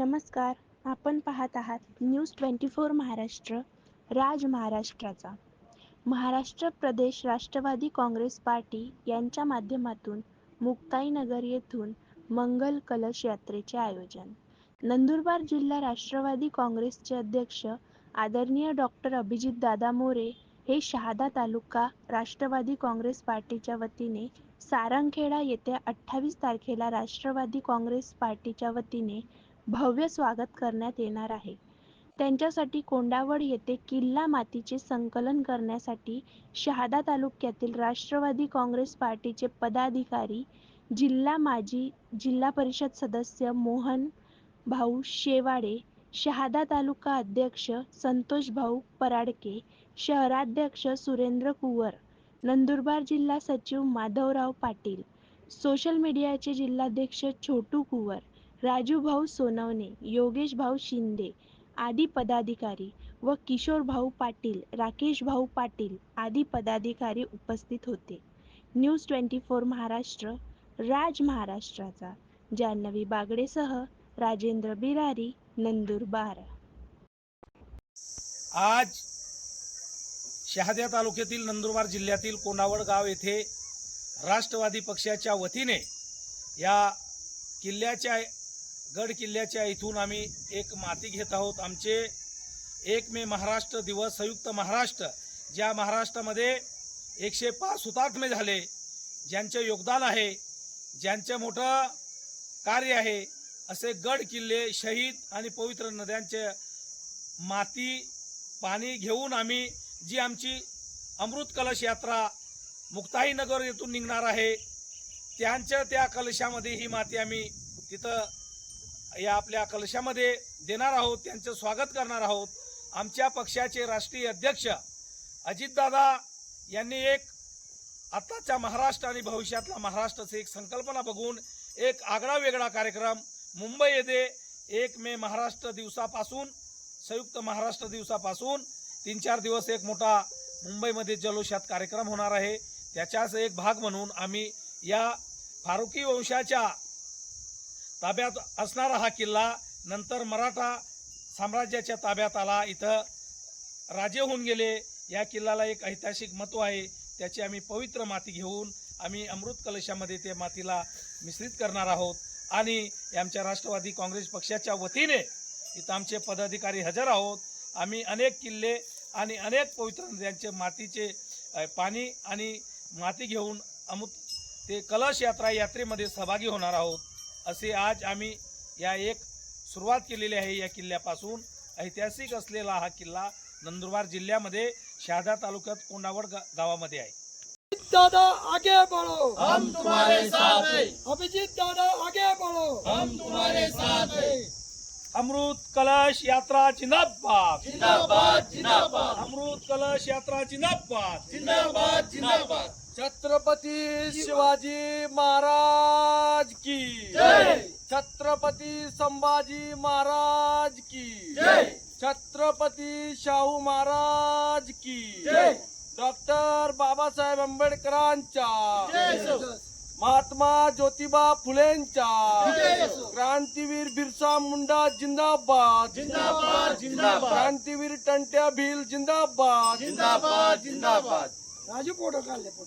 आपण पाहत आहात news twenty four Maharashtra Raj महाराष्ट्राचा. महाराष्ट्र प्रदेश राष्ट्रवादी काँग्रेस पार्टी यांच्या माध्यमातून मुक्ताईनगर येथून मंगल कलश यात्रेचे आयोजन. नंदुरबार जिल्हा राष्ट्रवादी काँग्रेसचे अध्यक्ष आदरणीय डॉक्टर अभिजित दादा मोरे हे शहादा तालुका राष्ट्रवादी काँग्रेस पार्टीच्या वतीने सारंगखेडा येत्या अठ्ठावीस तारखेला राष्ट्रवादी काँग्रेस पार्टीच्या वतीने भव्य स्वागत करण्यात येणार आहे. त्यांच्यासाठी कोंडावड येथे किल्ला मातीचे संकलन करण्यासाठी शहादा तालुक्यातील राष्ट्रवादी काँग्रेस पार्टीचे पदाधिकारी जिल्हा माजी जिल्हा परिषद सदस्य मोहन भाऊ शेवाडे शहादा तालुका अध्यक्ष संतोष भाऊ पराडके शहराध्यक्ष सुरेंद्र कुवर नंदुरबार जिल्हा सचिव माधवराव पाटील सोशल मीडियाचे जिल्हाध्यक्ष छोटू कुवर राजूभाऊ सोनवणे योगेशभाऊ शिंदे आदी पदाधिकारी व किशोरभाऊ पाटील राकेशभाऊ पाटील आदी पदाधिकारी उपस्थित होते. News twenty four Maharashtra Raj महाराष्ट्राचा. जान्हवी बागडेसह राजेंद्र बिरारी नंदुरबार आज शहाद्या तालुक्यातील नंदुरबार जिल्ह्यातील कोनावड गाव येथे राष्ट्रवादी पक्षाच्या वतीने या किल्ल्याच्या गड किल्ल्याच्या इथून आम्ही एक माती घेत आहोत. आमचे एक मे महाराष्ट्र दिवस संयुक्त महाराष्ट्र ज्या महाराष्ट्रामध्ये एकशे पाच हुतात्मे झाले ज्यांचे योगदान आहे ज्यांचं मोठं कार्य आहे असे गड किल्ले शहीद आणि पवित्र नद्यांचे माती पाणी घेऊन आम्ही जी आमची अमृत कलश यात्रा मुक्ताईनगर येथून निघणार आहे त्यांच्या त्या कलशामध्ये ही माती आम्ही तिथं या आपल्या कलशामध्ये देणार आहोत त्यांचं स्वागत करणार आहोत. आमच्या पक्षाचे राष्ट्रीय अध्यक्ष अजितदादा यांनी एक आत्ताच्या महाराष्ट्र आणि भविष्यातला महाराष्ट्राचं एक संकल्पना बघून एक आगळा वेगळा कार्यक्रम मुंबई येथे एक मे महाराष्ट्र दिवसापासून संयुक्त महाराष्ट्र दिवसापासून तीन चार दिवस एक मोठा मुंबईमध्ये जल्लोषात कार्यक्रम होणार आहे. त्याचाच एक भाग म्हणून आम्ही या फारुकी वंशाच्या ताब्यात असणारा हा किल्ला नंतर मराठा साम्राज्याच्या ताब्यात आला. इथं राजे होऊन गेले. या किल्ल्याला एक ऐतिहासिक महत्त्व आहे. त्याची आम्ही पवित्र माती घेऊन आम्ही अमृत कलशामध्ये ते मातीला मिश्रित करणार आहोत. आणि आमच्या राष्ट्रवादी काँग्रेस पक्षाच्या वतीने इथं आमचे पदाधिकारी हजर आहोत. आम्ही अनेक किल्ले आणि अनेक पवित्र नद्यांचे मातीचे पाणी आणि माती घेऊन अमृत ते कलश यात्रा यात्रेमध्ये सहभागी होणार आहोत. असे आज आम्ही या एक सुरुवात केलेली आहे या किल्ल्यापासून. ऐतिहासिक असलेला हा किल्ला नंदुरबार जिल्ह्यामध्ये शहादा तालुक्यात कोंडावड गा- गावामध्ये आहे. दादा आगे बढ़ो. हम तुम्हारे साथ हैं. अभिजीत दादा आगे बढ़ो. हम तुम्हारे साथ हैं. अमृत कलश यात्रा जिंदाबाद. जिंदाबाद जिंदाबाद. अमृत कलश यात्रा जिंदाबाद. जिंदाबाद जिंदाबाद. छत्रपती शिवाजी महाराज की। जय! छत्रपती संभाजी महाराज की। जय! छत्रपती शाहू महाराज की। जय! डॉक्टर बाबासाहेब आंबेडकरांच्या. महात्मा ज्योतिबा फुलेंच्या. क्रांतीवीर बिरसा मुंडा जिंदाबाद। जिंदाबाद जिंदाबाद! क्रांतीवीर टंट्या भील जिंदाबाद। जिंदाबाद जिंदाबाद! राजू फोटो काढले फोटो.